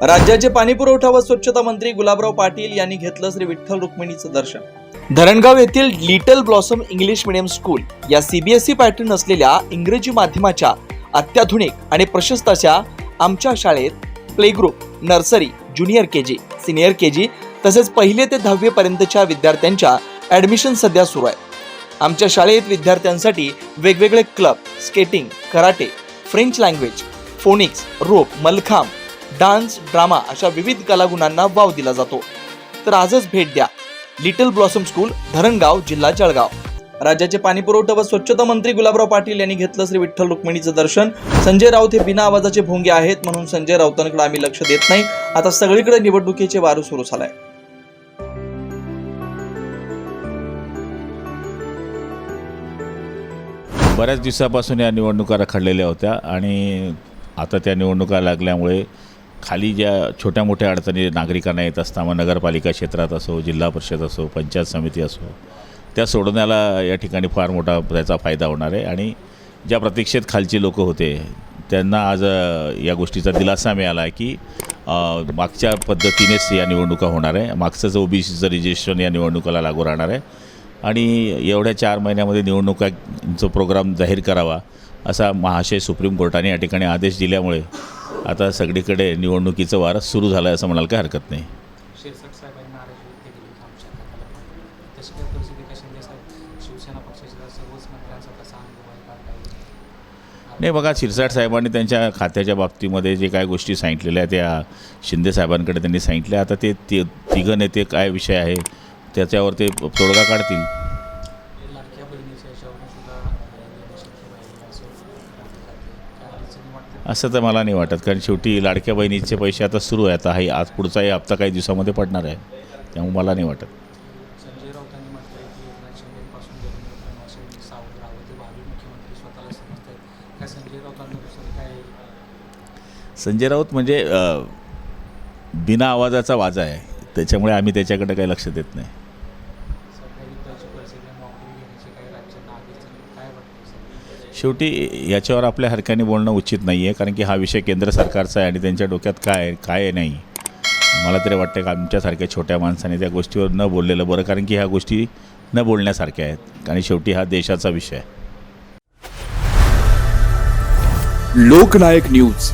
राज्याचे पाणीपुरवठा व स्वच्छता मंत्री गुलाबराव पाटील यांनी घेतलं श्री विठ्ठल रुक्मिणीचं दर्शन. धरणगाव येथील little blossom English medium school या सीबीएसई पॅटर्न असलेल्या इंग्रजी माध्यमाच्या अत्याधुनिक आणि प्रशस्त अशा आमच्या शाळेत play group nursery junior K G senior K G तसेच पहिले ते दहावी पर्यंतच्या विद्यार्थ्यांच्या ॲडमिशन सध्या सुरू आहे. आमच्या शाळेत विद्यार्थ्यांसाठी वेगवेगळे club skating karate French language phonics rope mallakhamb dance drama अशा विविध कलागुणांना वाव दिला जातो. तर आजच भेट द्या. लिटल ब्लॉसम स्कूल धरणगाव जिल्हा जळगाव. राज्याचे पाणीपुरवठा व स्वच्छता मंत्री गुलाबराव पाटील यांनी घेतलं श्री विठ्ठल रुक्मिणीचं दर्शन. संजय राऊत हे बिना आवाजाचे भोंगे आहेत म्हणून संजय राऊतांकडे आम्ही लक्ष देत नाही. आता सगळीकडे निवडणुकीचे वारू सुरू झालाय. बऱ्याच दिवसापासून या निवडणुका रखडलेल्या होत्या आणि आता त्या निवडणुका लागल्यामुळे खाली ज्या छोट्या मोठ्या अडचणी नागरिकांना येत असतात मग नगरपालिका क्षेत्रात असो जिल्हा परिषद असो पंचायत समिती असो त्या सोडवण्याला या ठिकाणी फार मोठा त्याचा फायदा होणार आहे. आणि ज्या प्रतीक्षेत खालची लोक होते त्यांना आज या गोष्टीचा दिलासा मिळाला आहे की मागच्या पद्धतीनेच या निवडणुका होणार आहे. मागचंच ओबीसीचं रजिस्ट्रेशन या निवडणुकाला लागू राहणार आहे. आणि एवढ्या चार महिन्यामध्ये निवडणुकांचा प्रोग्राम जाहीर करावा असा महाशय सुप्रीम कोर्टाने या ठिकाणी आदेश दिल्यामुळे आता सगळीकडे निवडणुकीचं वारं सुरू झालं आहे असं म्हणाल काही हरकत नाही. काय नाही बघा शिरसाट साहेबांनी त्यांच्या खात्याच्या बाबतीमध्ये जे काय गोष्टी सांगितलेल्या आहेत त्या शिंदे साहेबांकडे त्यांनी सांगितल्या. आता ते ते तिघं नेते काय विषय आहे त्याच्यावर ते तोडगा काढतील. असं तर मला नाही वाटत कारण शेवटी लाडक्या बहिणीचे पैसे आता सुरू आहेत. हा आज पुढचाही हप्ता काही दिवसामध्ये पडणार आहे. त्यामुळे मला नाही वाटत. संजय राऊत म्हणजे बिना आवाजाचा वाजा आहे. त्याच्यामुळे आम्ही त्याच्याकडे काही लक्ष देत नाही सध्या युद्धाची परिस्थिती आहे, नोकरी घेण्याचे काही राज्यांना आदेश दिले काय वाटतं सर शेवटी याच्यावर आपल्या हरक्याने बोलणं उचित नाही आहे कारण की हा विषय केंद्र सरकारचा आहे आणि त्यांच्या डोक्यात काय आहे काय आहे नाही. मला तरी वाटतं की आमच्यासारख्या छोट्या माणसाने त्या गोष्टीवर न बोललेलं बरं कारण की ह्या गोष्टी न बोलण्यासारख्या आहेत. आणि शेवटी हा देशाचा विषय आहे. लोकनायक न्यूज.